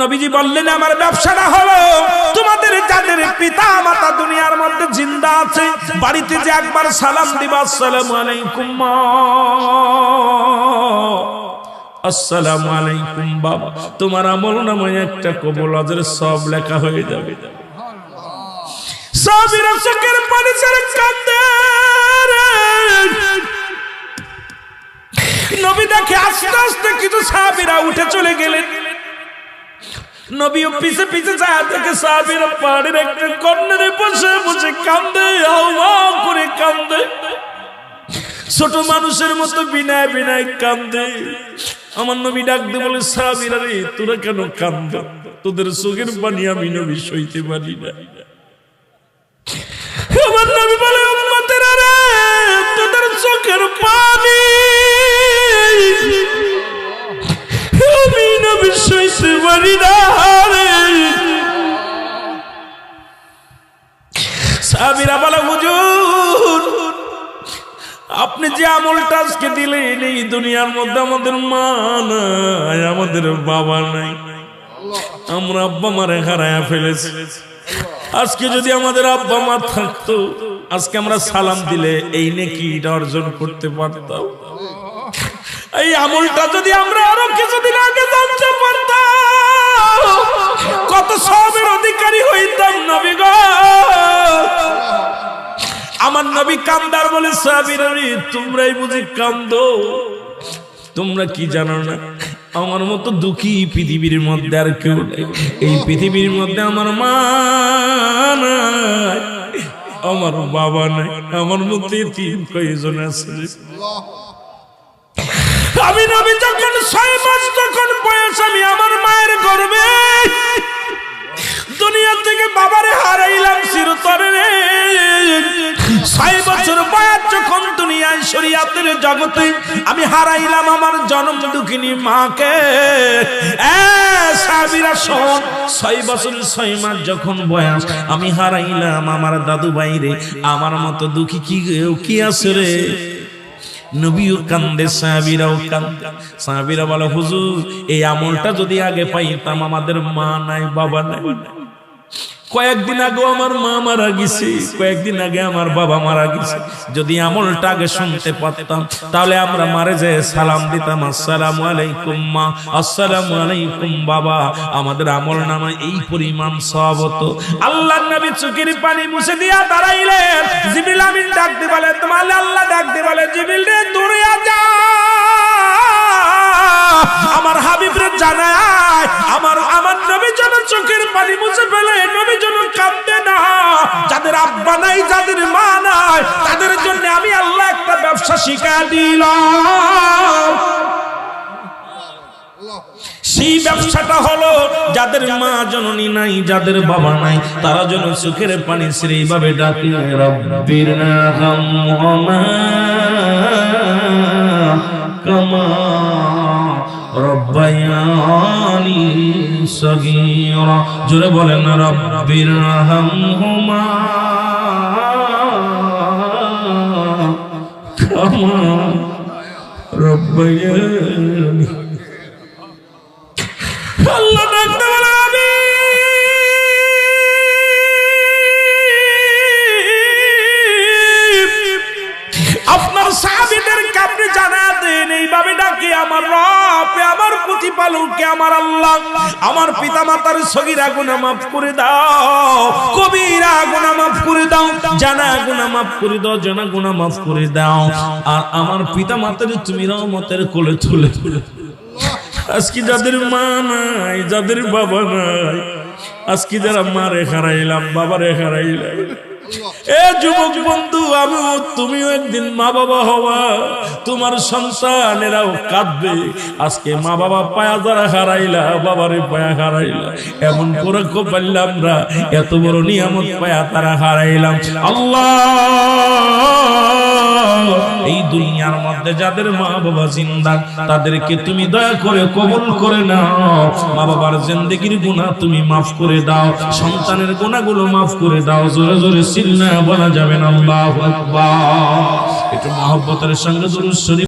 নবীজি বললেন, আমার ব্যবসাটা হলো, তোমাদের যাদের পিতা মাতা দুনিয়ার মধ্যে জিন্দা আছে, বাড়িতে যে একবার সালাম দিবা, আসসালামু আলাইকুম। আসসালামু আলাইকুম বাবা তোমার আমল নামে একটা কবল আজের সব লেখা হয়ে যাবে। সাবিরা চোখের পানি নবী দেখে আস্তে আস্তে কিছু সাহাবীরা উঠে চলে গেলেন। নবীও পিছে পিছে সাহাবীরা একটা বসে বসে কান্দে করে কান্দে। ছোট মানুষের মতো বিনায় বিনায় কান্দে। আমার নবী ডাকতে বলে, সাহাবীরা রে, তোরা কেন কান্দ? তোদের চোখের পানি আমি নবী সইতে পারি না। আমার নবী বলে তোদের চোখের পানি সাহাবীরা বলে, হুজুর, আপনি যে আমলটা আজকে দিলেন, এই দুনিয়ার মধ্যে আমাদের মা নাই, আমাদের বাবা নাই। আমরা আব্বা মারে হারায়া ফেলেছি। আজকে যদি আমাদের আব্বা মা থাকতো, আজকে আমরা সালাম দিলে এই নেকি এটা অর্জন করতে পারতাম। এই আমলটা যদি আমরা আরও কিছুদিন আগে জানতে পারতাম, কত সবের অধিকারী নবী কান্দার বলে সাবিরারি তোমরাই বুঝি কান্দো। তোমরা কি জানো না, আমার মতো দুঃখী পৃথিবীর মধ্যে আর কেউ এই পৃথিবীর মধ্যে আমার মা আমার বাবা নাই, আমার মধ্যে তিন কয়জন আছে। আমি নবী যখন ছয় মাস যখন বয়স, আমি আমার মায়ের গর্বে জগতে আমি হারাইলাম আমার জন্ম দুঃখিনী মাকে। ছয় বছর, ছয় মাস যখন বয়স, আমি হারাইলাম আমার দাদু বাইরে আমার মতো দুঃখী কি কি আছে রে? নবীও কান্দে, সাহাবিরাও কান্দে। সাহাবিরা বলে, হুজুর, এই আমলটা যদি আগে পাইতাম, আমাদের মা নাই, বাবা নাই। কয়েকদিন আগে আমার মা মারা গেছে, কয়েকদিন আগে আমার বাবা মারা গেছে। যদি আমলটা আগে শুনতে পারতাম, তাহলে আমরা মারে যে সালাম দিতাম, আসসালামু আলাইকুম মা, আসসালামু আলাইকুম বাবা। আমাদের আমল নামা এই পরিমাণ সব হতো। আল্লাহ নবী চোখের পানি মুছে দিয়া দাঁড়াইলেন। জিবিল আমিন ডাক দি বলে তোমার আল্লাহ ডাক দি বলে জিবিল রে, দূরে যা। আমার হাবিব রে জানায়, আমার আমার নবী যেন চোখের পানি মুছে ফেলে আব্বা নাই যাদের মা নাই তাদের জন্য আমি আল্লাহ একটা ব্যবসা শিখা দিলাম। সেই ব্যবসাটা হলো যাদের মা জননী নাই, যাদের বাবা নাই, তারা যেন চোখের পানি ছেড়ে এইভাবে ডাকে রব্বায়ানি সগীরা। জোরে বলেন, রব্বির রাহমহুমা কামা রব্বায়ানি। আপনার সাহাবীদেরকে আপনি জানা দেন, এইভাবে ডাকি আমার রব। প্রতিপালককে আমার আল্লাহ, আমার পিতা মাতার সগীরা গুনাহ মাফ করে দাও, কবিরা গুনাহ মাফ করে দাও, জানা গুনাহ মাফ করে দাও, জানা গুনাহ মাফ করে দাও। আর আমার পিতা মাতার তুমি রহমতের কোলে তুলে তুলে আজকে যাদের মা নাই, যাদের বাবা নাই, আজকে যারা মারে হারাইলাম, বাবারে হারাইলাম এ যুবক বন্ধু, আমিও, তুমিও একদিন মা বাবা হওয়া তোমার সন্তানেরাও কাঁদবে। আজকে মা বাবা পায়া যারা হারাইলা, বাবারে পায়া হারাইলা। এমন করে পারলাম না এত বড় নিয়ামত পায়া তারা হারাইলাম। আল্লাহ! মধ্যে যাদের মা বাবা জিন্দা, তাদেরকে তুমি দয়া করে কবুল করে নাও। মা বাবার জিন্দগির গুণা তুমি মাফ করে দাও, সন্তানের গুনাহগুলো মাফ করে দাও। জোরে জোরে সিল্লা বলা যাবে না। আল্লাহু একটু মহব্বতের সঙ্গে শরীফ